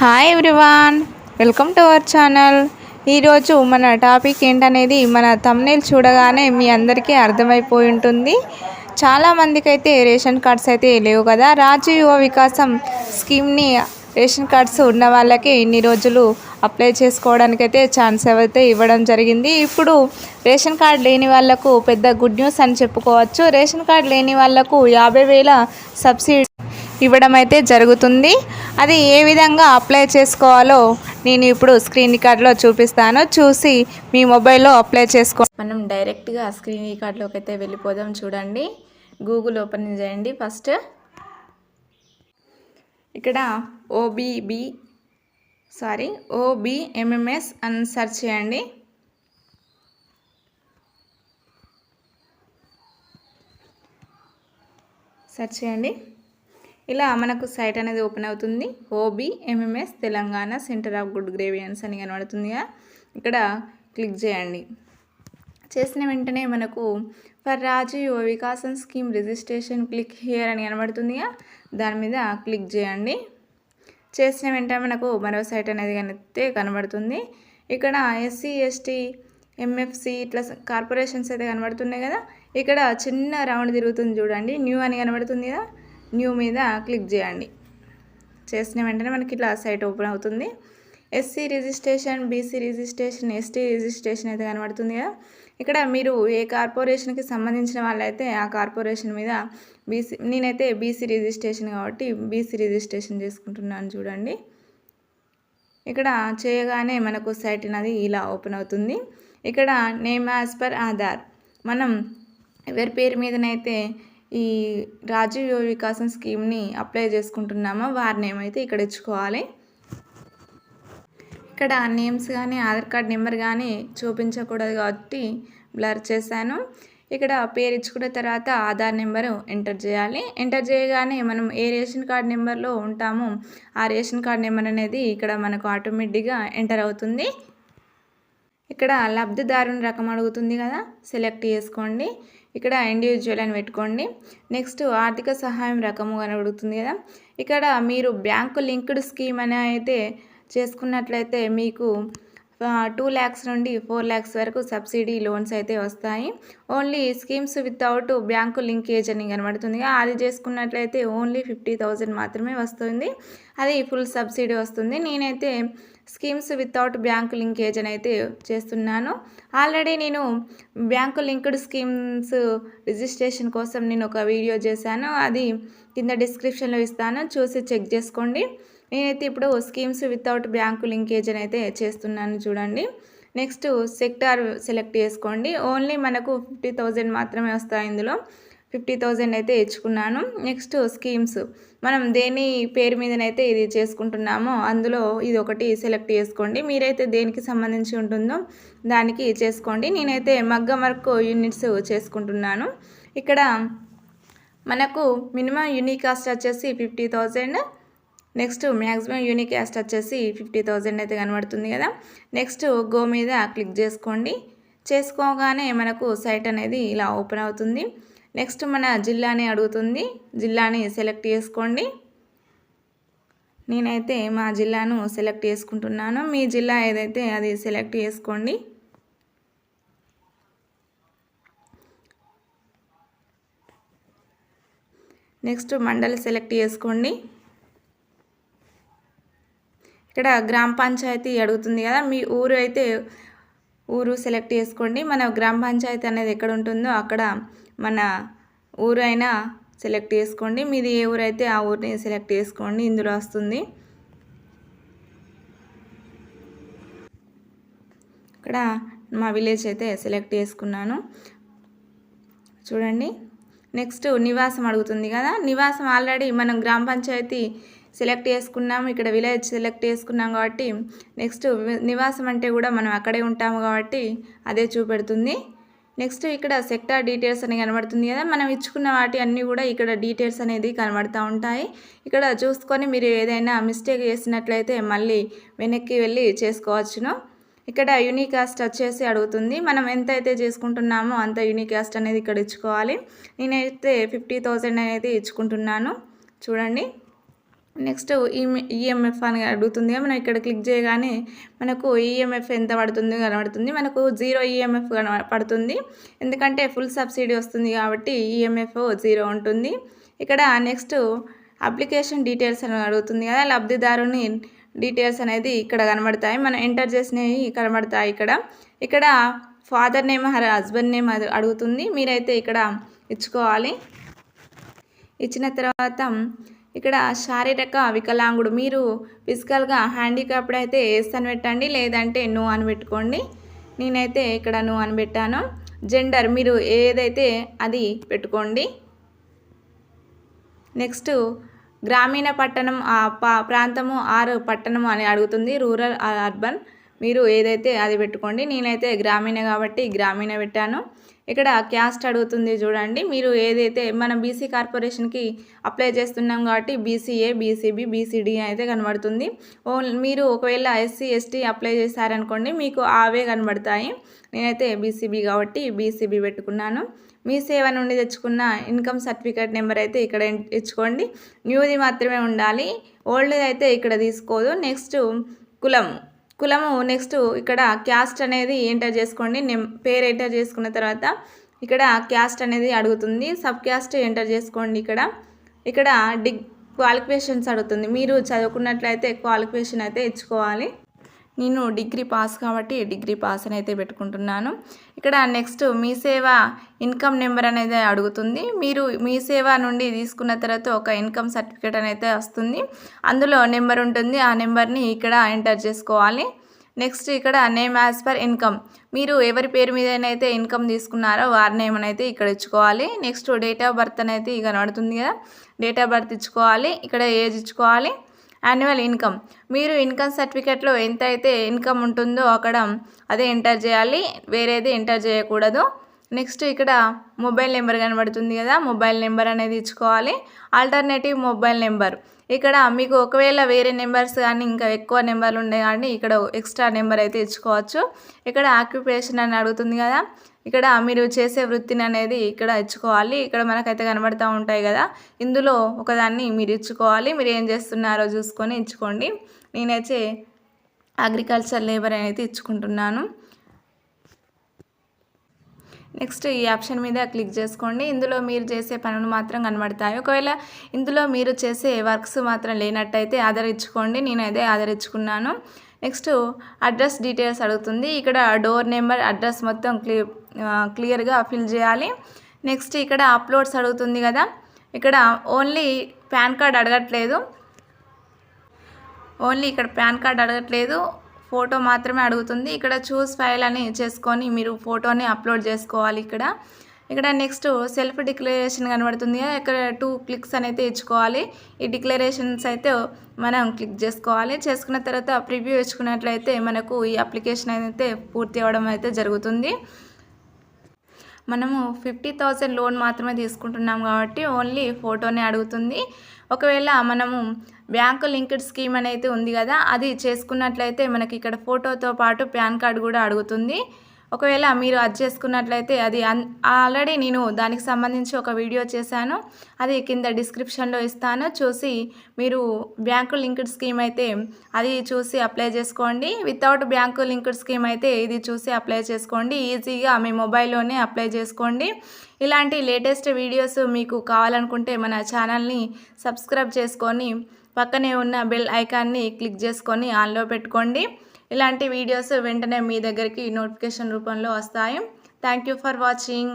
Hi everyone welcome to our channel ఈరోజు మన topic ఏంటనేది మన తమ్నేల్ చూడగానే మీ అందరికీ అర్థమైపోయి ఉంటుంది. చాలామందికి అయితే రేషన్ కార్డ్స్ అయితే లేవు కదా. రాజు యువ వికాసం స్కీమ్ని రేషన్ కార్డ్స్ ఉన్న వాళ్ళకి ఇన్ని రోజులు అప్లై చేసుకోవడానికి అయితే ఛాన్స్ అయితే ఇవ్వడం జరిగింది. ఇప్పుడు రేషన్ కార్డ్ లేని వాళ్ళకు పెద్ద గుడ్ న్యూస్ అని చెప్పుకోవచ్చు. రేషన్ కార్డ్ లేని వాళ్ళకు యాభై వేల సబ్సిడీ ఇవ్వడం అయితే జరుగుతుంది. అది ఏ విధంగా అప్లై చేసుకోవాలో నేను ఇప్పుడు స్క్రీన్ రికార్డ్లో చూపిస్తాను. చూసి మీ మొబైల్లో అప్లై చేసుకో మనం డైరెక్ట్గా స్క్రీన్ రికార్డ్లోకి అయితే వెళ్ళిపోదాం చూడండి. గూగుల్ ఓపెన్ చేయండి ఫస్ట్. ఇక్కడ ఓబీబీ సారీ ఓబిఎంఎంఎస్ అని సెర్చ్ చేయండి. సెర్చ్ చేయండి. ఇలా మనకు సైట్ అనేది ఓపెన్ అవుతుంది. OB MMS Telangana centre of good grievances అని కనబడుతుందిగా ఇక్కడ క్లిక్ చేయండి. చేసిన వెంటనే మనకు ఫర్ రాజు యువ వికాసం స్కీమ్ రిజిస్ట్రేషన్ క్లిక్ హియర్ అని కనబడుతుందిగా దాని మీద క్లిక్ చేయండి. చేసిన వెంటనే మనకు మరో సైట్ అనేది కనిపితే కనబడుతుంది. ఇక్కడ ఎస్సీ ఎస్టీ ఎంఎఫ్సి ఇట్లా కార్పొరేషన్స్ అయితే కనబడుతున్నాయి కదా. ఇక్కడ చిన్న రౌండ్ తిరుగుతుంది చూడండి. న్యూ అని కనబడుతుంది కదా. న్యూ మీద క్లిక్ చేయండి. చేసిన వెంటనే మనకి ఇట్లా సైట్ ఓపెన్ అవుతుంది. SC registration BC registration ST registration అయితే కనబడుతుంది కదా. ఇక్కడ మీరు ఏ కార్పొరేషన్కి సంబంధించిన వాళ్ళైతే ఆ కార్పొరేషన్ మీద బీసీ నేనైతే బీసీ రిజిస్ట్రేషన్ కాబట్టి బీసీ రిజిస్ట్రేషన్ చేసుకుంటున్నాను చూడండి. ఇక్కడ చేయగానే మనకు సైట్ అనేది ఇలా ఓపెన్ అవుతుంది. ఇక్కడ నేమ్ యాజ్ పర్ ఆధార్. మనం ఎవరి పేరు మీదనైతే ఈ రాజీవ్ యువ వికాసం స్కీమ్ని అప్లై చేసుకుంటున్నామో? వారి నేమ్ అయితే ఇక్కడ ఇచ్చుకోవాలి? ఇక్కడ నేమ్స్ కానీ ఆధార్ కార్డ్ నెంబర్ కానీ చూపించకూడదు కాబట్టి బ్లర్ చేశాను. ఇక్కడ పేరు ఇచ్చుకున్న తర్వాత ఆధార్ నెంబరు ఎంటర్ చేయాలి. ఎంటర్ చేయగానే మనం ఏ రేషన్ కార్డ్ నెంబర్లో ఉంటామో ఆ రేషన్ కార్డ్ నెంబర్ అనేది ఇక్కడ మనకు ఆటోమేటిక్గా ఎంటర్ అవుతుంది. ఇక్కడ లబ్ధిదారుని రకం అడుగుతుంది కదా. సెలెక్ట్ చేసుకోండి. ఇక్కడ ఇండివిజువల్ అని పెట్టుకోండి. నెక్స్ట్ ఆర్థిక సహాయం రకము అని అడుగుతుంది కదా. ఇక్కడ మీరు బ్యాంకు లింక్డ్ స్కీమ్ అని అయితే చేసుకున్నట్లయితే మీకు టూ ల్యాక్స్ నుండి ఫోర్ ల్యాక్స్ వరకు సబ్సిడీ లోన్స్ అయితే వస్తాయి. Only schemes without bank linkage అని కనబడుతుంది. అది చేసుకున్నట్లయితే ఓన్లీ ఫిఫ్టీ థౌజండ్ మాత్రమే వస్తుంది. అది ఫుల్ సబ్సిడీ వస్తుంది. నేనైతే స్కీమ్స్ వితౌట్ బ్యాంకు లింకేజ్ అని అయితే చేస్తున్నాను. ఆల్రెడీ నేను బ్యాంకు లింక్డ్ స్కీమ్స్ రిజిస్ట్రేషన్ కోసం నేను ఒక వీడియో చేశాను. అది కింద డిస్క్రిప్షన్లో ఇస్తాను. చూసి చెక్ చేసుకోండి. నేనైతే ఇప్పుడు స్కీమ్స్ వితౌట్ బ్యాంకు లింకేజ్ అని అయితే చేస్తున్నాను చూడండి. నెక్స్ట్ సెక్టార్ సెలెక్ట్ చేసుకోండి. ఓన్లీ మనకు ఫిఫ్టీ థౌజండ్ మాత్రమే వస్తాయి ఇందులో. ఫిఫ్టీ థౌజండ్ అయితే ఇచ్చుకున్నాను. Next schemes. మనం దేని పేరు మీదనైతే ఇది చేసుకుంటున్నామో అందులో ఇది ఒకటి సెలెక్ట్ చేసుకోండి. మీరైతే దేనికి సంబంధించి ఉంటుందో దానికి చేసుకోండి. నేనైతే మగ్గం వర్క్ యూనిట్స్ చేసుకుంటున్నాను. ఇక్కడ మనకు మినిమం యూనిక్ కాస్ట్ వచ్చేసి fifty thousand. Next maximum unique cost వచ్చేసి ఫిఫ్టీ థౌజండ్ అయితే కనబడుతుంది కదా. నెక్స్ట్ గో మీద క్లిక్ చేసుకోండి. చేసుకోగానే మనకు సైట్ అనేది ఇలా ఓపెన్ అవుతుంది. నెక్స్ట్ మన జిల్లాని అడుగుతుంది. జిల్లాని సెలెక్ట్ చేసుకోండి. నేనైతే మా జిల్లాను సెలెక్ట్ చేసుకుంటున్నాను. మీ జిల్లా ఏదైతే అది సెలెక్ట్ చేసుకోండి. నెక్స్ట్ మండలి సెలెక్ట్ చేసుకోండి. ఇక్కడ గ్రామ పంచాయతీ అడుగుతుంది కదా మీ ఊరు అయితే ఊరు సెలెక్ట్ చేసుకోండి. మన గ్రామ పంచాయతీ అనేది ఎక్కడ ఉంటుందో అక్కడ మన ఊరు అయినా సెలెక్ట్ చేసుకోండి. మీది ఏ ఊరు అయితే ఆ ఊరిని సెలెక్ట్ చేసుకోండి. ఇందులో వస్తుంది. ఇక్కడ మా విలేజ్ అయితే సెలెక్ట్ చేసుకున్నాను. చూడండి. నెక్స్ట్ నివాసం అడుగుతుంది కదా. నివాసం ఆల్రెడీ మనం గ్రామ పంచాయతీ సెలెక్ట్ చేసుకున్నాము. ఇక్కడ విలేజ్ సెలెక్ట్ చేసుకున్నాం కాబట్టి నెక్స్ట్ నివాసం అంటే కూడా మనం అక్కడే ఉంటాము కాబట్టి అదే చూపెడుతుంది. నెక్స్ట్ ఇక్కడ సెక్టార్ డీటెయిల్స్ అని కనబడుతుంది కదా మనం ఇచ్చుకున్న వాటి అన్నీ కూడా ఇక్కడ డీటెయిల్స్ అనేది కనబడుతూ ఉంటాయి. ఇక్కడ చూసుకొని మీరు ఏదైనా మిస్టేక్ చేసినట్లయితే మళ్ళీ వెనక్కి వెళ్ళి చేసుకోవచ్చును. ఇక్కడ యూనికాస్ట్ వచ్చేసి అడుగుతుంది. మనం ఎంత అయితే చేసుకుంటున్నామో అంత యూనికాస్ట్ అనేది ఇక్కడ ఇచ్చుకోవాలి. నేనైతే ఫిఫ్టీ థౌజండ్ అనేది ఇచ్చుకుంటున్నాను. చూడండి. నెక్స్ట్ ఈఎంఎఫ్ అని అడుగుతుంది. మనం ఇక్కడ క్లిక్ చేయగానే మనకు ఈఎంఎఫ్ ఎంత పడుతుంది కనబడుతుంది. మనకు జీరో ఈఎంఎఫ్ పడుతుంది. ఎందుకంటే ఫుల్ సబ్సిడీ వస్తుంది కాబట్టి ఈఎంఎఫ్ జీరో ఉంటుంది. ఇక్కడ నెక్స్ట్ అప్లికేషన్ డీటెయిల్స్ అని అడుగుతుంది కదా లబ్ధిదారుని డీటెయిల్స్ అనేది ఇక్కడ కనబడతాయి. మనం ఎంటర్ చేసినవి కనబడతాయి ఇక్కడ. ఇక్కడ ఫాదర్ నేమ్ హస్బెండ్ నేమ్ అది అడుగుతుంది. మీరైతే ఇక్కడ ఇచ్చుకోవాలి. ఇచ్చిన తర్వాత ఇక్కడ శారీరక వికలాంగుడు. మీరు ఫిజికల్గా హ్యాండిక్యాప్డ్ అయితే ఎస్ అని పెట్టండి లేదంటే నో అని పెట్టుకోండి. నేనైతే ఇక్కడ నో అని పెట్టాను. జెండర్ మీరు ఏదైతే అది పెట్టుకోండి. నెక్స్ట్ గ్రామీణ పట్టణం ఆ పా- ప్రాంతము ఆరు పట్టణం అని అడుగుతుంది రూరల్ అర్బన్. మీరు ఏదైతే అది పెట్టుకోండి. నేనైతే గ్రామీణ కాబట్టి గ్రామీణ పెట్టాను. ఇక్కడ క్యాస్ట్ అడుగుతుంది చూడండి. మీరు ఏదైతే మనం బీసీ కార్పొరేషన్కి అప్లై చేస్తున్నాం కాబట్టి బీసీఏ బీసీబీ బీసీడీ అయితే కనబడుతుంది. మీరు ఒకవేళ ఎస్సీ ఎస్టీ అప్లై చేశారనుకోండి మీకు అవే కనబడతాయి. నేనైతే బీసీబీ కాబట్టి బీసీబీ పెట్టుకున్నాను. మీ సేవ నుండి తెచ్చుకున్న ఇన్కమ్ సర్టిఫికేట్ నెంబర్ అయితే ఇక్కడ ఇచ్చుకోండి. న్యూది మాత్రమే ఉండాలి. ఓల్డ్ అయితే ఇక్కడ తీసుకోదు. నెక్స్ట్ కులం. కులము. నెక్స్ట్ ఇక్కడ క్యాస్ట్ అనేది ఎంటర్ చేసుకోండి. నెం పేరు ఎంటర్ చేసుకున్న తర్వాత ఇక్కడ క్యాస్ట్ అనేది అడుగుతుంది. సబ్ క్యాస్ట్ ఎంటర్ చేసుకోండి ఇక్కడ. ఇక్కడ డిగ్ క్వాలిఫికేషన్స్ అడుగుతుంది. మీరు చదువుకున్నట్లయితే క్వాలిఫికేషన్ అయితే ఇచ్చుకోవాలి. నేను డిగ్రీ పాస్ కాబట్టి డిగ్రీ పాస్ అని అయితే పెట్టుకుంటున్నాను. ఇక్కడ నెక్స్ట్ మీ సేవ ఇన్కమ్ నెంబర్ అనేది అడుగుతుంది. మీరు మీ సేవ నుండి తీసుకున్న తర్వాత ఒక ఇన్కమ్ సర్టిఫికేట్ అనేది వస్తుంది. అందులో నెంబర్ ఉంటుంది. ఆ నెంబర్ని ఇక్కడ ఎంటర్ చేసుకోవాలి. నెక్స్ట్ ఇక్కడ నేమ్ యాజ్ పర్ ఇన్కమ్. మీరు ఎవరి పేరు మీదనైతే ఇన్కమ్ తీసుకున్నారో వారి నేమ్ అయితే ఇక్కడ ఇచ్చుకోవాలి. నెక్స్ట్ డేట్ ఆఫ్ బర్త్ అనేది కనబడుతుంది కదా. డేట్ ఆఫ్ బర్త్ ఇచ్చుకోవాలి. ఇక్కడ ఏజ్ ఇచ్చుకోవాలి. Annual income. మీరు ఇన్కమ్ సర్టిఫికేట్లో ఎంత అయితే ఇన్కమ్ ఉంటుందో అక్కడ అదే ఎంటర్ చేయాలి వేరేది ఎంటర్ చేయకూడదు. నెక్స్ట్ ఇక్కడ మొబైల్ నెంబర్ కనబడుతుంది కదా మొబైల్ నెంబర్ అనేది ఇచ్చుకోవాలి. Alternative mobile number. ఇక్కడ మీకు ఒకవేళ వేరే నెంబర్స్ కానీ ఇంకా ఎక్కువ నెంబర్లు ఉండే కానీ ఇక్కడ ఎక్స్ట్రా నెంబర్ అయితే ఇచ్చుకోవచ్చు. ఇక్కడ ఆక్యుపేషన్ అని అడుగుతుంది కదా ఇక్కడ మీరు చేసే వృత్తిని అనేది ఇక్కడ ఇచ్చుకోవాలి. ఇక్కడ మనకైతే కనబడుతూ ఉంటాయి కదా ఇందులో ఒకదాన్ని మీరు ఇచ్చుకోవాలి. మీరు ఏం చేస్తున్నారో చూసుకొని ఇచ్చుకోండి. నేనైతే అగ్రికల్చర్ లేబర్ అనేది ఇచ్చుకుంటున్నాను. నెక్స్ట్ ఈ ఆప్షన్ మీద క్లిక్ చేసుకోండి. ఇందులో మీరు చేసే పనులు మాత్రం కనబడతాయి. ఒకవేళ ఇందులో మీరు చేసే వర్క్స్ మాత్రం లేనట్టయితే ఆధార్ ఇచ్చుకోండి నేను అదే ఆధార్ ఇచ్చుకున్నాను నెక్స్ట్ అడ్రస్ డీటెయిల్స్ అడుగుతుంది. ఇక్కడ డోర్ నెంబర్ అడ్రస్ మొత్తం క్లియర్ క్లియర్గా ఫిల్ చేయాలి. నెక్స్ట్ ఇక్కడ అప్లోడ్స్ అడుగుతుంది కదా. ఇక్కడ ఓన్లీ పాన్ కార్డ్ అడగట్లేదు. ఓన్లీ ఇక్కడ పాన్ కార్డ్ అడగట్లేదు. ఫోటో మాత్రమే అడుగుతుంది. ఇక్కడ చూస్ ఫైల్ అని చేసుకొని మీరు ఫోటోని అప్లోడ్ చేసుకోవాలి ఇక్కడ. ఇక్కడ నెక్స్ట్ సెల్ఫ్ డిక్లరేషన్ కనబడుతుంది. ఇక్కడ టూ క్లిక్స్ అయితే ఇచ్చుకోవాలి. ఈ డిక్లరేషన్స్ అయితే మనం క్లిక్ చేసుకోవాలి. చేసుకున్న తర్వాత ప్రివ్యూ ఇచ్చుకున్నట్లయితే మనకు ఈ అప్లికేషన్ అయితే పూర్తి అవ్వడం అయితే జరుగుతుంది. మనము ఫిఫ్టీ థౌజండ్ లోన్ మాత్రమే తీసుకుంటున్నాం కాబట్టి ఓన్లీ ఫోటోనే అడుగుతుంది. ఒకవేళ మనము బ్యాంకు లింక్డ్ స్కీమ్ అనేది ఉంది కదా అది చేసుకున్నట్లయితే మనకి ఇక్కడ ఫోటోతో పాటు పాన్ కార్డు కూడా అడుగుతుంది. ఒకవేళ మీరు అది చేసుకున్నట్లయితే అది అన్ ఆల్రెడీ నేను దానికి సంబంధించి ఒక వీడియో చేశాను. అది కింద డిస్క్రిప్షన్లో ఇస్తాను. చూసి మీరు బ్యాంకు లింక్డ్ స్కీమ్ అయితే అది చూసి అప్లై చేసుకోండి. వితౌట్ బ్యాంకు లింక్డ్ స్కీమ్ అయితే ఇది చూసి అప్లై చేసుకోండి. ఈజీగా మీ మొబైల్లోనే అప్లై చేసుకోండి. ఇలాంటి లేటెస్ట్ వీడియోస్ మీకు కావాలనుకుంటే మన ఛానల్ని సబ్స్క్రైబ్ చేసుకొని పక్కనే ఉన్న బెల్ ఐకాన్ని క్లిక్ చేసుకొని ఆన్లో పెట్టుకోండి. ఇలాంటి వీడియోస్ వెంటనే మీ దగ్గరికి నోటిఫికేషన్ రూపంలో వస్తాయి. Thank you for watching